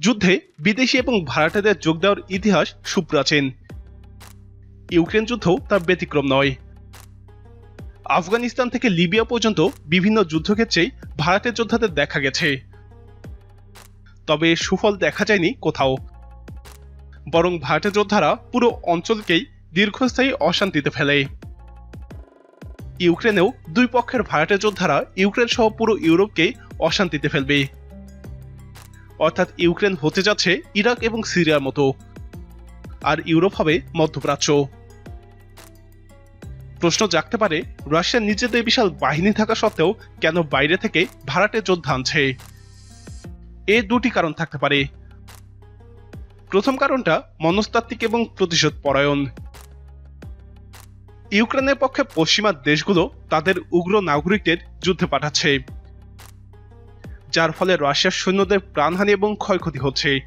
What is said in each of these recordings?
যুদ্ধে বিদেশি এবং ভাড়াটেদের যোগ দেওয়ার ইতিহাস সুপ্রাচীন। ইউক্রেন যুদ্ধও তার ব্যতিক্রম নয়। আফগানিস্তান থেকে লিবিয়া পর্যন্ত বিভিন্ন যুদ্ধক্ষেত্রেই ভাড়াটে যোদ্ধাদের দেখা গেছে। তবে সুফল দেখা যায়নি কোথাও। বরং ভাড়াটে যোদ্ধারা পুরো অঞ্চলকেই দীর্ঘস্থায়ী অশান্তিতে ফেলে। ইউক্রেনেও দুই পক্ষের ভাড়াটে যোদ্ধারা ইউক্রেন সহ পুরো ইউরোপকে অশান্তিতে ফেলবে। অর্থাৎ ইউক্রেন হতে যাচ্ছে ইরাক এবং সিরিয়ার মতো। আর ইউরোপ হবে মধ্যপ্রাচ্য। প্রশ্ন জাগতে পারে, রাশিয়ার নিজেদের বিশাল বাহিনী থাকা সত্ত্বেও কেন বাইরে থেকে ভাড়াটে যোদ্ধা আনছে? এ দুটি কারণ থাকতে পারে। প্রথম কারণটা মনস্তাত্ত্বিক এবং প্রতিশোধ পরায়ণ ইউক্রেনের পক্ষে পশ্চিমা দেশগুলো তাদের উগ্র নাগরিকদের যুদ্ধে পাঠাচ্ছে। যার ফলে রাশিয়ার সৈন্যদের প্রাণহানি এবং ক্ষয়ক্ষতি হচ্ছে।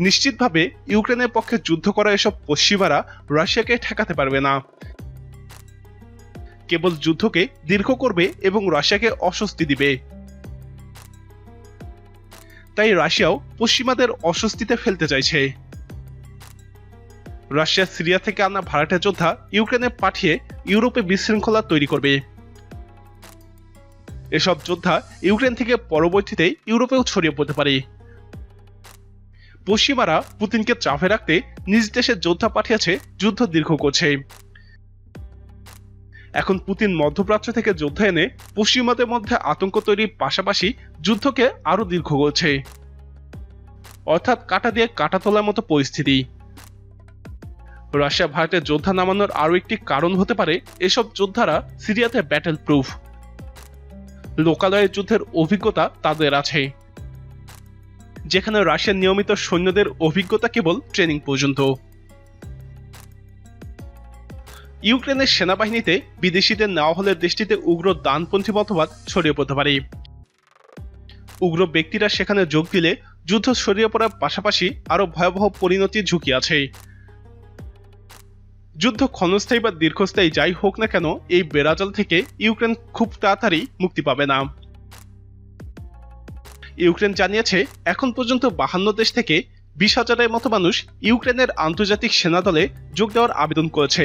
নিশ্চিতভাবে ইউক্রেনের পক্ষে যুদ্ধ করা এসব পশ্চিমারা রাশিয়াকে ঠেকাতে পারবে না। কেবল যুদ্ধকে দীর্ঘ করবে এবং রাশিয়াকে অস্বস্তি দিবে। তাই রাশিয়াও পশ্চিমাদের অস্বস্তিতে ফেলতে চাইছে। রাশিয়া সিরিয়া থেকে আনা ভাড়াটে যোদ্ধা ইউক্রেনে পাঠিয়ে ইউরোপে বিশৃঙ্খলা তৈরি করবে। এসব যোদ্ধা ইউক্রেন থেকে পরবর্তীতে ইউরোপেও ছড়িয়ে পড়তে পারে। পশ্চিমারা পুতিনকে চাপে রাখতে নিজ দেশে যোদ্ধা পাঠিয়েছে, যুদ্ধ দীর্ঘ করছে। এখন পুতিন মধ্যপ্রাচ্য থেকে যোদ্ধা এনে পশ্চিমাদের মধ্যে আতঙ্ক তৈরির পাশাপাশি যুদ্ধকে আরও দীর্ঘ করছে। অর্থাৎ কাটা দিয়ে কাটা তোলার মতো পরিস্থিতি। রাশিয়া ভারতে যোদ্ধা নামানোর আরও একটি কারণ হতে পারে এসব যোদ্ধারা সিরিয়াতে ব্যাটেল প্রুফ লোকালয়ের যুদ্ধের অভিজ্ঞতা তাদের আছে। যেখানে রাশিয়ার নিয়মিত সৈন্যদের অভিজ্ঞতা কেবল ট্রেনিং পর্যন্ত। ইউক্রেনের সেনাবাহিনীতে বিদেশিদের নেওয়া হলে দেশটিতে উগ্র দানপন্থী মতবাদ ছড়িয়ে পড়তে পারে। উগ্র ব্যক্তিরা সেখানে যোগ দিলে যুদ্ধ ছড়িয়ে পড়ার পাশাপাশি আরও ভয়াবহ পরিণতির ঝুঁকি আছে। যুদ্ধ ক্ষণস্থায়ী বা দীর্ঘস্থায়ী যাই হোক না কেন, এই বেড়াজাল থেকে ইউক্রেন খুব তাড়াতাড়ি মুক্তি পাবে না। ইউক্রেন জানিয়েছে, এখন পর্যন্ত বাহান্ন দেশ থেকে বিশ হাজারের মতো মানুষ ইউক্রেনের আন্তর্জাতিক সেনা দলে যোগ দেওয়ার আবেদন করেছে।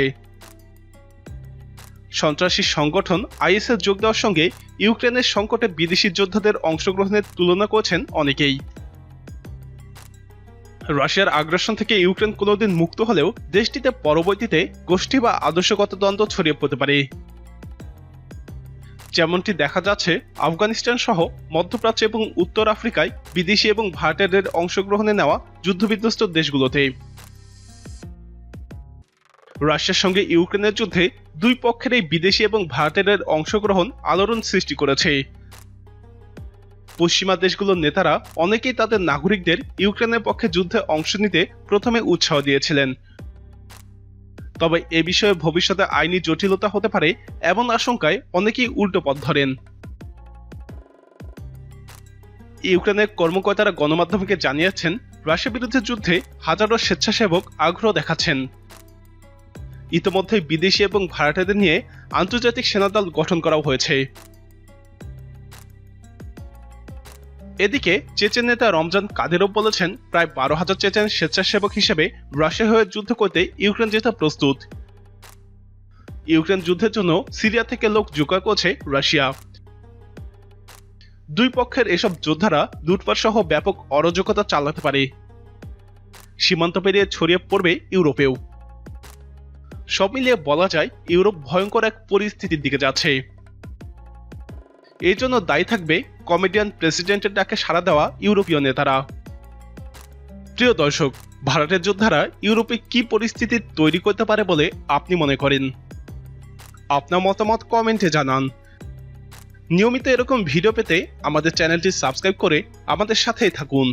সন্ত্রাসী সংগঠন আইএসএস যোগ দেওয়ার সঙ্গে ইউক্রেনের সংকটে বিদেশি যোদ্ধাদের অংশগ্রহণের তুলনা করেছেন অনেকেই। রাশিয়ার আগ্রাসন থেকে ইউক্রেন কোনোদিন মুক্ত হলেও দেশটিতে পরবর্তীতে গোষ্ঠী বা আদর্শগত দ্বন্দ্ব ছড়িয়ে পড়তে পারে। যেমনটি দেখা যাচ্ছে, আফগানিস্তান সহ মধ্যপ্রাচ্য এবং উত্তর আফ্রিকায় বিদেশি এবং ভারতের অংশগ্রহণে নেওয়া যুদ্ধবিধ্বস্ত দেশগুলোতে। রাশিয়ার সঙ্গে ইউক্রেনের যুদ্ধে দুই পক্ষের এই বিদেশি এবং ভারতের অংশগ্রহণ আলোড়ন সৃষ্টি করেছে। পশ্চিমা দেশগুলোর নেতারা অনেকেই তাদের নাগরিকদের ইউক্রেনের পক্ষে যুদ্ধে অংশ নিতে প্রথমে উৎসাহ দিয়েছিলেন। তবে এ বিষয়ে ভবিষ্যতে আইনি জটিলতা হতে পারে এমন আশঙ্কায় অনেকেই উল্টো পথ ধরেন। ইউক্রেনের কর্মকর্তারা গণমাধ্যমকে জানিয়েছেন রাশিয়া বিরুদ্ধে যুদ্ধে হাজারো স্বেচ্ছাসেবক আগ্রহ দেখাচ্ছেন। ইতোমধ্যে বিদেশি এবং ভাড়াটেদের নিয়ে আন্তর্জাতিক সেনাদল গঠন করা হয়েছে। এদিকে চেচেন নেতা রমজান কাদেরও বলেছেন, প্রায় বারো হাজার চেচেন স্বেচ্ছাসেবক হিসেবে রাশিয়া হয়ে যুদ্ধ করতে ইউক্রেন যেতে প্রস্তুত। ইউক্রেন যুদ্ধের জন্য সিরিয়া থেকে লোক জোগাড় করছে রাশিয়া। দুই পক্ষের এসব যোদ্ধারা লুটপাট সহ ব্যাপক অরাজকতা চালাতে পারে। সীমান্ত পেরিয়ে ছড়িয়ে পড়বে ইউরোপেও। সব মিলিয়ে বলা যায়, ইউরোপ ভয়ঙ্কর এক পরিস্থিতির দিকে যাচ্ছে। এই জন্য দায়ী থাকবে কমেডিয়ান প্রেসিডেন্টের ডাকে সাড়া দেওয়া ইউরোপীয় নেতারা। প্রিয় দর্শক, ভারতের যোদ্ধারা ইউরোপে কি পরিস্থিতি তৈরি করতে পারে বলে আপনি মনে করেন? আপনার মতামত কমেন্টে জানান। নিয়মিত এরকম ভিডিও পেতে আমাদের চ্যানেলটি সাবস্ক্রাইব করে আমাদের সাথেই থাকুন।